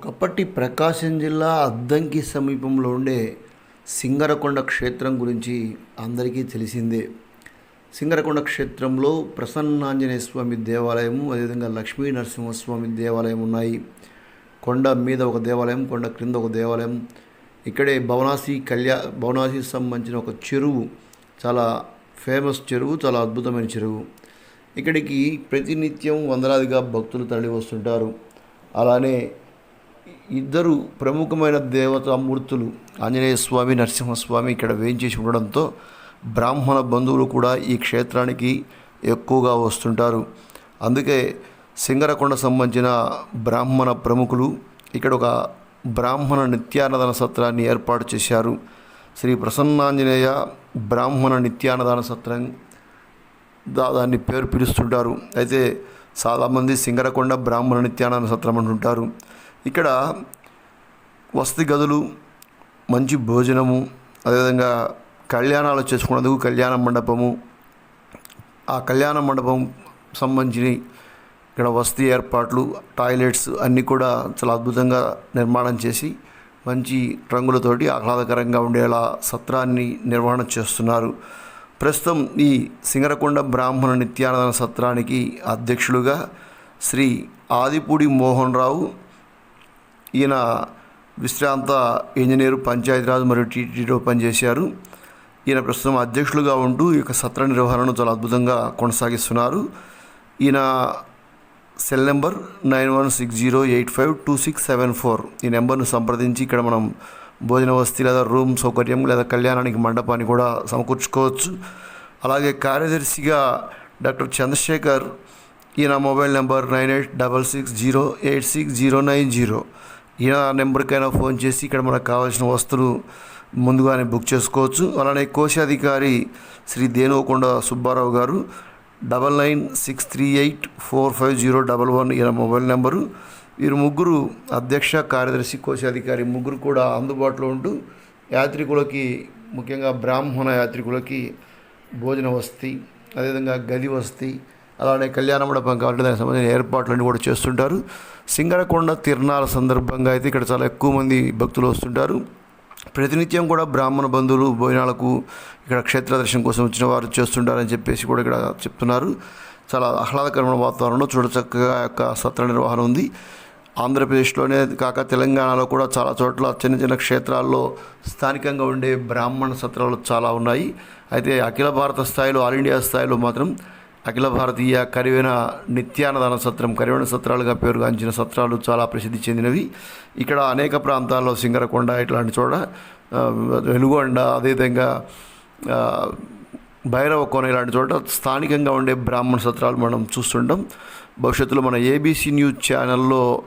ఒకప్పటి ప్రకాశం జిల్లా అద్దంకి సమీపంలో ఉండే సింగరకొండ క్షేత్రం గురించి అందరికీ తెలిసిందే. సింగరకొండ క్షేత్రంలో ప్రసన్నాంజనేయ స్వామి దేవాలయం అదేవిధంగా లక్ష్మీ నరసింహస్వామి దేవాలయం ఉన్నాయి. కొండ మీద ఒక దేవాలయం కొండ క్రింద ఒక దేవాలయం. ఇక్కడే భవనాసి కళ్యా భవనాసికి సంబంధించిన ఒక చెరువు చాలా ఫేమస్ చెరువు చాలా అద్భుతమైన చెరువు. ఇక్కడికి ప్రతినిత్యం వందలాదిగా భక్తులు తరలి వస్తుంటారు అలానే ఇద్దరు ప్రముఖమైన దేవతామూర్తులు ఆంజనేయ స్వామి నరసింహస్వామి ఇక్కడ వేయించేసి ఉండడంతో బ్రాహ్మణ బంధువులు కూడా ఈ క్షేత్రానికి ఎక్కువగా వస్తుంటారు. అందుకే సింగరకొండ సంబంధించిన బ్రాహ్మణ ప్రముఖులు ఇక్కడ ఒక బ్రాహ్మణ నిత్యాన్నదాన సత్రాన్ని ఏర్పాటు చేశారు. శ్రీ ప్రసన్నాంజనేయ బ్రాహ్మణ నిత్యాన్నదాన సత్రం దా దాన్ని పేరు పిలుస్తుంటారు. అయితే చాలామంది సింగరకొండ బ్రాహ్మణ నిత్యానంద సత్రం అంటుంటారు. ఇక్కడ వసతి గదులు మంచి భోజనము అదేవిధంగా కళ్యాణాలు చేసుకునేందుకు కళ్యాణ మండపము. ఆ కళ్యాణ మండపం సంబంధించి ఇక్కడ వసతి ఏర్పాట్లు టాయిలెట్స్ అన్నీ కూడా చాలా అద్భుతంగా నిర్మాణం చేసి మంచి రంగులతోటి ఆహ్లాదకరంగా ఉండేలా సత్రాన్ని నిర్వహణ చేస్తున్నారు. ప్రస్తుతం ఈ సింగరకొండ బ్రాహ్మణ నిత్యానంద సత్రానికి అధ్యక్షులుగా శ్రీ ఆదిపూడి మోహన్ రావు ఈయన విశ్రాంత ఇంజనీరు పంచాయతీరాజ్ మరియు టీటీడీలో పనిచేశారు. ఈయన ప్రస్తుతం అధ్యక్షులుగా ఉంటూ ఈ యొక్క సత్ర నిర్వహణను చాలా అద్భుతంగా కొనసాగిస్తున్నారు. ఈయన cell number nine one six zero eight five two six seven four. ఈ నెంబర్ను సంప్రదించి ఇక్కడ మనం భోజన వసతి లేదా రూమ్ సౌకర్యం లేదా కళ్యాణానికి మండపాన్ని కూడా సమకూర్చుకోవచ్చు. అలాగే కార్యదర్శిగా డాక్టర్ చంద్రశేఖర్ ఈయన mobile number nine eight double six zero eight six zero nine zero. ఏ నెంబర్కైనా ఫోన్ చేసి ఇక్కడ మనకు కావాల్సిన వస్తువులు ముందుగానే బుక్ చేసుకోవచ్చు. అలానే కోశాధికారి Shri Denukonda Subbarao garu double nine six three eight four five zero double one ఈయన మొబైల్ నెంబరు. వీరు ముగ్గురు అధ్యక్ష కార్యదర్శి కోశాధికారి ముగ్గురు కూడా అందుబాటులో ఉంటూ యాత్రికులకి ముఖ్యంగా బ్రాహ్మణ యాత్రికులకి భోజన వసతి అదేవిధంగా గది వసతి అలానే కళ్యాణ మండపం కాబట్టి దానికి సంబంధించిన ఏర్పాట్లన్నీ కూడా చేస్తుంటారు. సింగరకొండ తిరణాల సందర్భంగా అయితే ఇక్కడ చాలా ఎక్కువ మంది భక్తులు వస్తుంటారు. ప్రతినిత్యం కూడా బ్రాహ్మణ బంధువులు భోజనాలకు ఇక్కడ క్షేత్ర దర్శనం కోసం వచ్చిన వారు చేస్తుంటారని చెప్పేసి కూడా ఇక్కడ చెప్తున్నారు. చాలా ఆహ్లాదకరమైన వాతావరణంలో చూడచక్కగా యొక్క సత్ర నిర్వహణ ఉంది. ఆంధ్రప్రదేశ్లోనే కాక తెలంగాణలో కూడా చాలా చోట్ల చిన్న చిన్న క్షేత్రాల్లో స్థానికంగా ఉండే బ్రాహ్మణ సత్రాలు చాలా ఉన్నాయి. అయితే అఖిల భారత స్థాయిలో ఆల్ ఇండియా స్థాయిలో మాత్రం అఖిల భారతీయ కరివెన నిత్యానదాన సత్రం కరివెన సత్రాలుగా పేరుగాంచిన సత్రాలు చాలా ప్రసిద్ధి చెందినవి. ఇక్కడ అనేక ప్రాంతాల్లో సింగరకొండ ఇట్లాంటి చోట వెలుగొండ అదేవిధంగా భైరవ కోన ఇలాంటి చోట స్థానికంగా ఉండే బ్రాహ్మణ సత్రాలు మనం చూస్తుంటాం. భవిష్యత్తులో మన ఏబీసీ న్యూస్ ఛానల్లో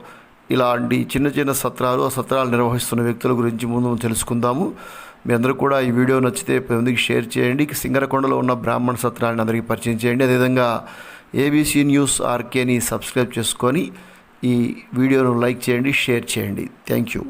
ఇలాంటి చిన్న చిన్న సత్రాలు ఆ సత్రాలు నిర్వహిస్తున్న వ్యక్తుల గురించి ముందు తెలుసుకుందాము. మీ అందరూ కూడా ఈ వీడియో నచ్చితే పది మందికి షేర్ చేయండి. సింగరకొండలో ఉన్న బ్రాహ్మణ సత్రాన్ని అందరికీ పరిచయం చేయండి. అదేవిధంగా ఏబీసీ న్యూస్ ఆర్కేని సబ్స్క్రైబ్ చేసుకొని ఈ వీడియోను లైక్ చేయండి షేర్ చేయండి. Thank you